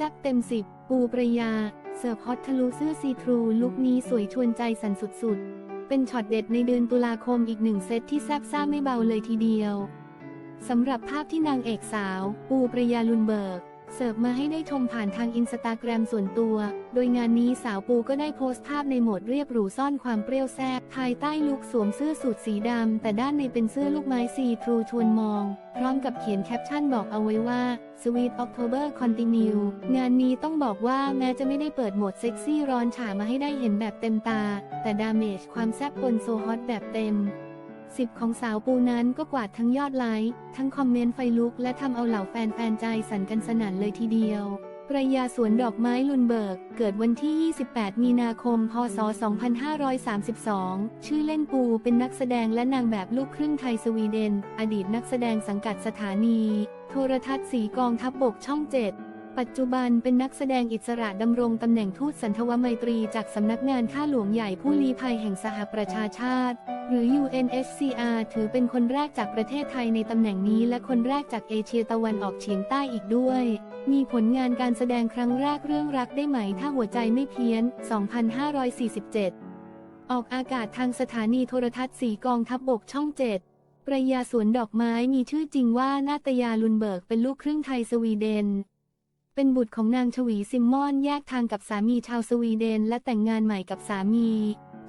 ซ่บเต็มสิบปูประยา เสิร์ฟฮอตทะลุเสื้อซีทรูลุคนี้สวยชวนใจสันสุดๆ เป็นช็อตเด็ดในเดือนตุลาคมอีกหนึ่งเซตที่แซ่บซ่าไม่เบาเลยทีเดียว สำหรับภาพที่นางเอกสาว ปูประยาลุนเบิร์ก เสิร์ฟมาให้ได้ชมผ่านทางอินสตาแกรมส่วนตัว โดยงานนี้สาวปูก็ได้โพสต์ภาพในโหมดเรียบหรูซ่อนความเปรี้ยวแซ่บภายใต้ลุคสวมเสื้อสูทสีดำ แต่ด้านในเป็นเสื้อลูกไม้ซีทรูชวนมอง พร้อมกับเขียนแคปชั่นบอกเอาไว้ว่า Sweet October Continue งานนี้ต้องบอกว่าแม้จะไม่ได้เปิดโหมดเซ็กซี่ร้อนฉามาให้ได้เห็นแบบเต็มตา แต่ดาเมจความแซ่บบนโซฮอตแบบเต็ม สิบของสาวปูนั้นก็กวาดทั้งยอดไลค์ทั้งคอมเมนต์ไฟลุก และทำเอาเหล่าแฟนๆใจสั่นกันสนั่นเลยทีเดียวปรยาสวนดอกไม้ลุนเบิร์กเกิดวันที่ 28 มีนาคม พศ 2532 ชื่อเล่นปูเป็นนักแสดงและนางแบบลูกครึ่งไทยสวีเดน อดีตนักแสดงสังกัดสถานี โทรทัศน์สีกองทัพบบกช่องเจ็ด ปัจจุบันเป็นนักแสดงอิสระดำรงตำแหน่งทูตสันทวไมตรีจากสำนักงานข้าหลวงใหญ่ผู้ลี้ภัยแห่งสหประชาชาติ หรือ UNSCR ถือเป็นคนแรกจากประเทศไทยในตำแหน่งนี้และคนแรกจากเอเชียตะวันออกเฉียงใต้อีกด้วย มีผลงานการแสดงครั้งแรกเรื่องรักได้ไหมถ้าหัวใจไม่เพี้ยน 2547 ออกอากาศทางสถานีโทรทัศน์สีกองทัพบบกช่องเจ็ดปรายาสวนดอกไม้มีชื่อจริงว่านาตยาลุนเบิร์กเป็นลูกครึ่งไทยสวีเดน เป็นบุตรของนางชวีซิมมอนแยกทางกับสามีชาวสวีเดน และแต่งงานใหม่กับสามี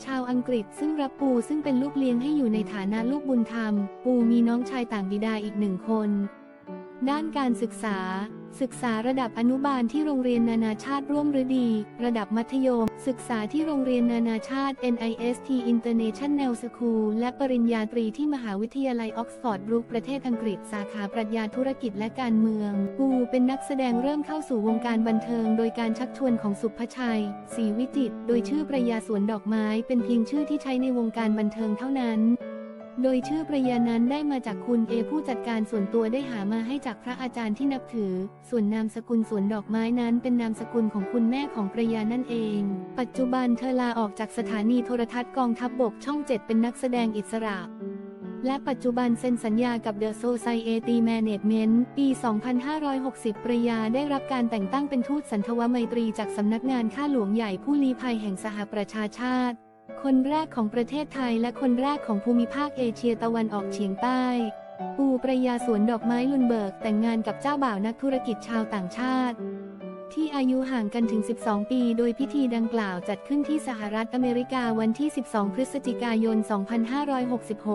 ชาวอังกฤษซึ่งรับปูซึ่งเป็นลูกเลี้ยงให้อยู่ในฐานะลูกบุญธรรม ปูมีน้องชายต่างบิดาอีกหนึ่งคน ด้านการศึกษา ศึกษาระดับอนุบาลที่โรงเรียนนานาชาติร่วมฤดี ระดับมัธยม ศึกษาที่โรงเรียนนานาชาติ NIST International School และปริญญาตรีที่มหาวิทยาลัยออกซฟอร์ดบรูคประเทศอังกฤษ สาขาปรัชญาธุรกิจและการเมือง ปูเป็นนักแสดงเริ่มเข้าสู่วงการบันเทิง โดยการชักชวนของสุภชัยศรีวิจิต โดยชื่อประยาสวนดอกไม้ เป็นเพียงชื่อที่ใช้ในวงการบันเทิงเท่านั้น โดยชื่อประยานั้นได้มาจากคุณเอผู้จัดการส่วนตัวได้หามาให้จากพระอาจารย์ที่นับถือ ส่วนนามสกุลสวนดอกไม้นั้นเป็นนามสกุลของคุณแม่ของประยานั่นเอง ปัจจุบันเธอลาออกจากสถานีโทรทัศน์กองทัพบบกช่องเจ็ดเป็นนักแสดงอิสระ และปัจจุบันเซ็นสัญญากับ The Society Management ปี 2560 ประยาได้รับการแต่งตั้งเป็นทูตสันทวไมตรีจากสำนักงานข้าหลวงใหญ่ผู้ลี้ภัยแห่งสหประชาชาติ คนแรกของประเทศไทยและคนแรกของภูมิภาคเอเชียตะวันออกเฉียงใต้ ปูประยาสวนดอกไม้ลุนเบิร์กแต่งงานกับเจ้าบ่าวนักธุรกิจชาวต่างชาติ ที่อายุห่างกันถึง 12 ปี โดยพิธีดังกล่าวจัดขึ้นที่สหรัฐอเมริกาวันที่ 12 พฤศจิกายน 2566